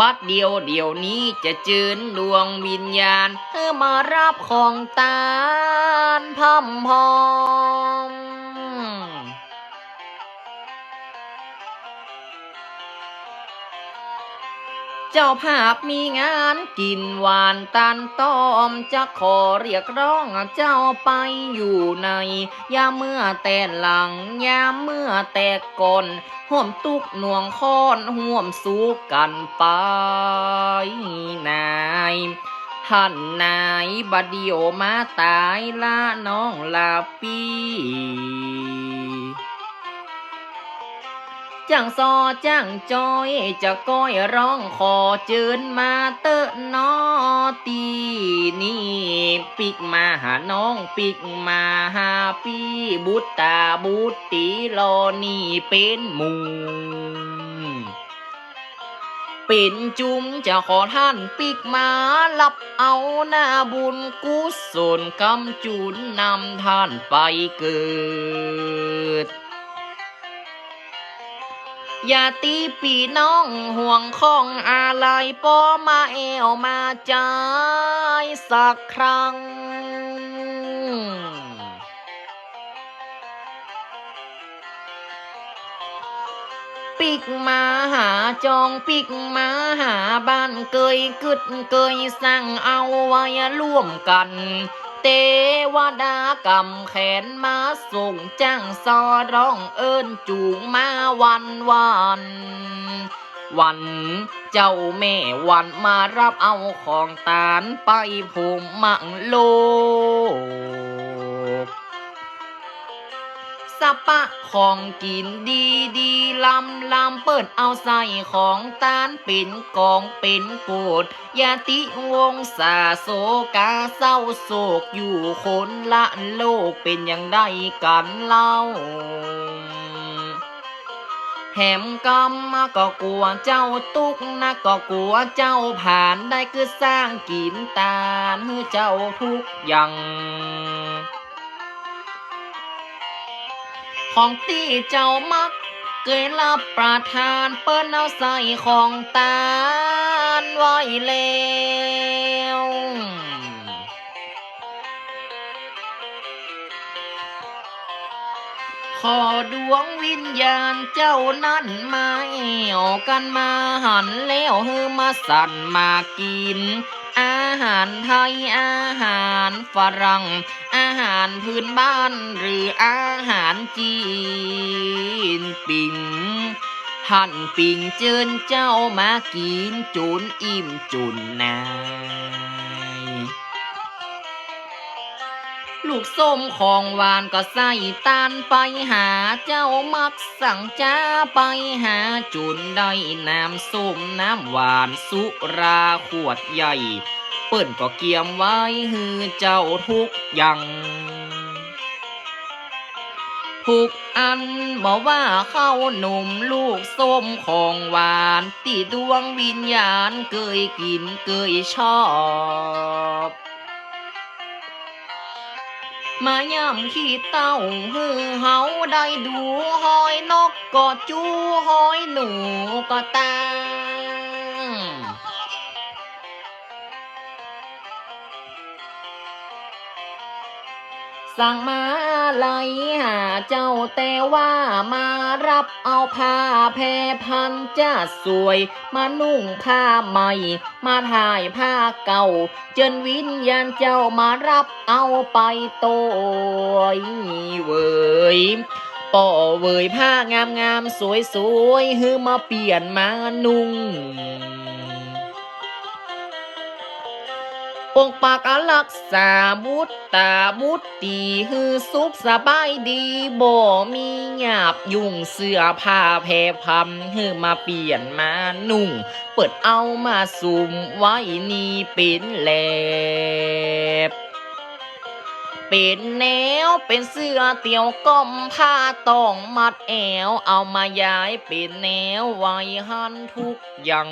บัดเดียวเดี๋ยวนี้จะจืนดวงวิญญาณ เธอมารับของตาลพัมพอ จ้าภาพมีงานกินหวานตันต้อมจะขอเรียกร้องเจ้าไปอยู่ในยาเมื่อแต่หลังยาเมื่อแต่ก่อนห่วมตุกหน่วงค้อนห่วมสู้กันไปนายท่านนายบัดเดียวมาตายละน้องลาปี จังซอจังจอยจะก้อยร้องขอเจิญมาเตอะนอตีนี่ปิกมาหาน้องปิกมาหาปีบุตตาบุตตีรอนี่เป็นมูเป็นจุมจะขอท่านปิกมารับเอาหน้าบุญกุศลกำจุนนำท่านไปเกิด อย่าตีปีน้องห่วงของอะไรปอมาเอวมาใจสักครั้ง ปิกมาหาจองปิกมาหาบ้านเกยกึดเกยสั่งเอาไว้ร่วมกัน เตวดากำแขนมาส่งจ้างซอร้องเอิญจูงมาวันวันวันเจ้าแม่วันมารับเอาของตาลไปภูมิมังโลกสปะ ของกินดีดีลำลำเปิดเอาใส่ของตาลเป็นกองเป็นโกดยาติวงศาโศกาเศร้าโศกอยู่คนละโลกเป็นอย่างใดกันเล่าแหมกำมาก็กลัวเจ้าตุกนะก็กลัวเจ้าผ่านได้คือสร้างกินตาลให้เจ้าทุกอย่าง ของที่เจ้ามักเคยรับประทานเปิ้นเอาใส่ของตาลไว้แล้วขอดวงวิญญาณเจ้านั้นมาเอวกันมาหันแล้วเฮอมาสั่นมากิน หารไทยอาหารฝรั่ง อาหารพื้นบ้านหรืออาหารจีนปิ่งท่านปิ่งเจิญเจ้ามากินจุนอิ่มจุนนายลูกส้มของหวานก็ใส่ตานไปหาเจ้ามักสั่งจ้าไปหาจุนได้น้ำส้มน้ำหวานสุราขวดใหญ่ เปิ้นก็เกียมไว้ฮือเจ้าทุกอย่างทุกอันบอกว่าเข้าหนุ่มลูกส้มของหวานตีดวงวิญญาณเคยกินเคยชอบ มาย่ำขี้เต้าฮือเฮาได้ดูหอยนกก็จูหอยหนูก็ตา สั่งมาไหลหาเจ้าแต่ว่ามารับเอาผ้าแพรพันจะสวย มานุ่งผ้าใหม่ มาถ่ายผ้าเก่าเจนวิญญาณเจ้ามารับเอาไปโตยเวยป่อเวยผ้างามงามสวยสวยฮือมาเปลี่ยนมานุ่ง ปกปักรักษาบุตตาบุตรตีฮือสุขสบายดีบ่มีหยาบยุ่งเสื้อผ้าแพรพัมฮือมาเปลี่ยนมานุ่ง เปิดเอามาสุ่มไว้นี่เป็นแลบเป็นแนวเป็นเสื้อเตียวก้มผ้าต้องมัดแอว เอามาย้ายเป็นแนวไว้หันทุกอย่าง